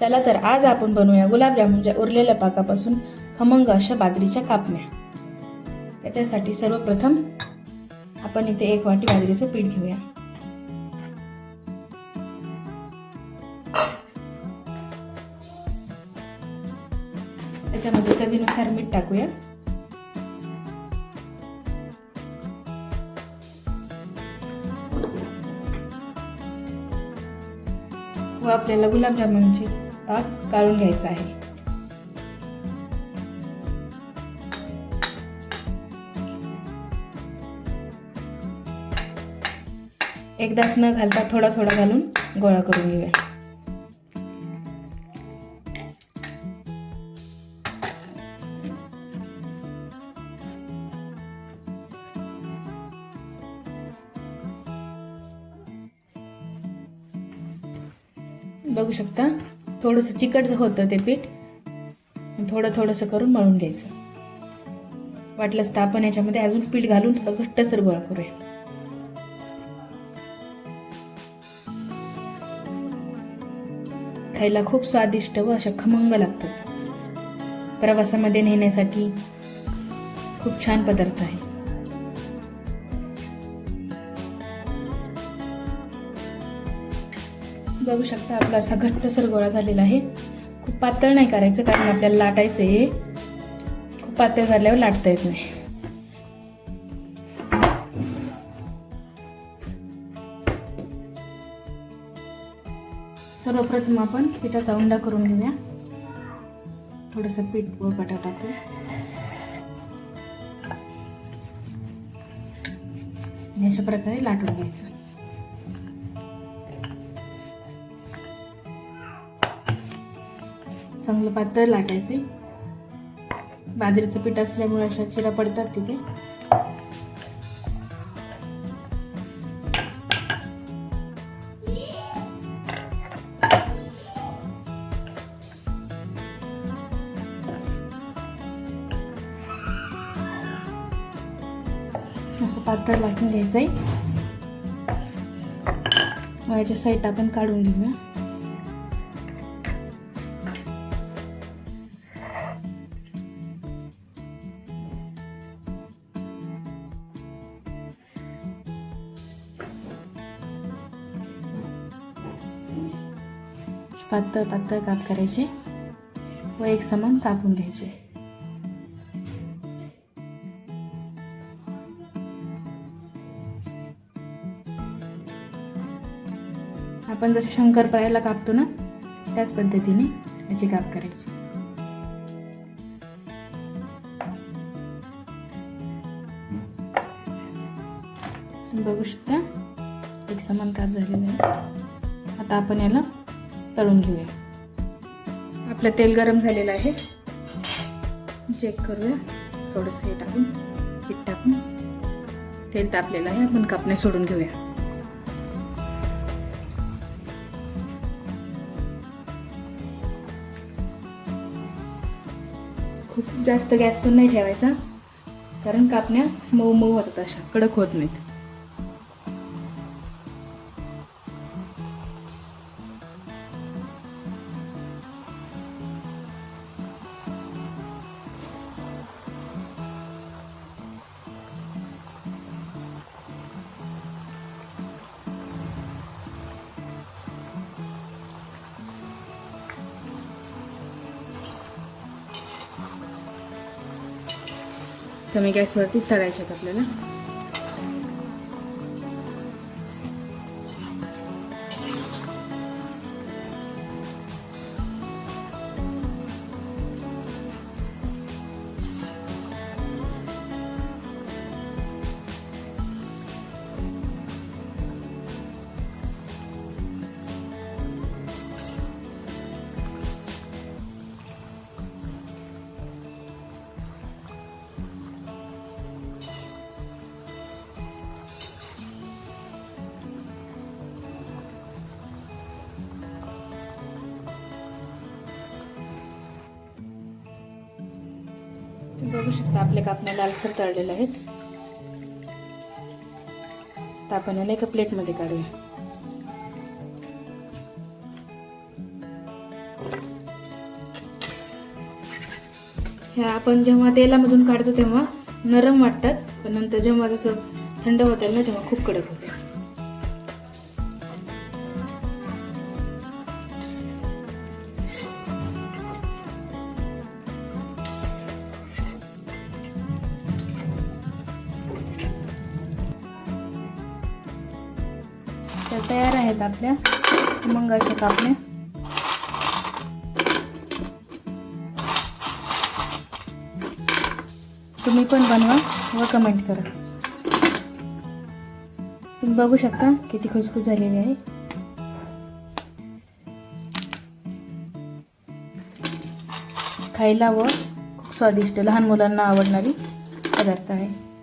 चला तर आज आपण बनवूया गुलाबजामुनच्या म्हणजे उरलेल्या पाकापासून खमंग अशा बाजरीच्या कापण्या. त्याच्यासाठी सर्वप्रथम आपण इथे एक वाटी बाजरीचं पीठ घेऊया. त्याच्यामध्ये चवीनुसार मीठ टाकूया. व आपल्याला गुलाबजामुनची भाग काढून घ्यायचा आहे. एकदाच न घालता थोडा थोडा घालून गोळा करून घेऊया. बघू शकता? थोडंसं चिकट होतं ते पीठ थोडं थोडंसं करून मळून घ्यायचं. वाटलंच तर आपण याच्यामध्ये अजून पीठ घालून थोडं घट्टसर गोळा करूया. खायला खूप स्वादिष्ट व अशा खमंग लागतात. प्रवासामध्ये नेण्यासाठी खूप छान पदार्थ आहे. बघू शकता आपला असा घट्टसर गोळा झालेला आहे. खूप पातळ नाही करायचं कारण आपल्याला लाटायचं आहे खूप पातळ झाल्यावर लाटता येत नाही. सर्वप्रथम आपण पिठाचा उंडा करून घेऊया. थोडंसं पीठ व बटा टाकू अशा प्रकारे लाटून घ्यायचं. चांगलं पातळ लाटायचे. बाजरीचं पीठ असल्यामुळे अशा चिरा पडतात तिथे. असं पातळ लाटून घ्यायचं आहे याच्या साईट आपण काढून घेऊया. पातळ पातळ काप करायचे व एक समान कापून घ्यायचे. आपण जसं शंकरपाळ्याला कापतो ना त्याच पद्धतीने याची काप करायची. बघू शकता एक समान काप झालेला आहे. आता आपण याला तळून घेऊया. आपलं तेल गरम झालेलं आहे. चेक करूया. थोडंसं हे टाकून पीठ टाकून. तेल तापलेलं आहे. आपण कापणे सोडून घेऊया. खूप जास्त गॅस पण नाही ठेवायचा कारण कापण्या मऊ मऊ होतात अशा. कडक होत नाहीत. कमी गॅसवरतीच तळायच्यात आहेत आपल्याला. बघू शकता आपले कापण्या लालसर तळलेले आहेत. आपण याला एका प्लेटमध्ये काढूया. ह्या आपण जेव्हा तेलामधून काढतो तेव्हा नरम वाटतात पण नंतर जेव्हा जसं थंड होतं ना तेव्हा खूप कडक होते. तर तयार आहेत आपल्या. मग अशा कापण्या तुम्ही पण बनवा व कमेंट करा. तुम्ही बघू शकता किती खुसखुस झालेली आहे. खायला व खूप स्वादिष्ट लहान मुलांना आवडणारी पदार्थ आहे.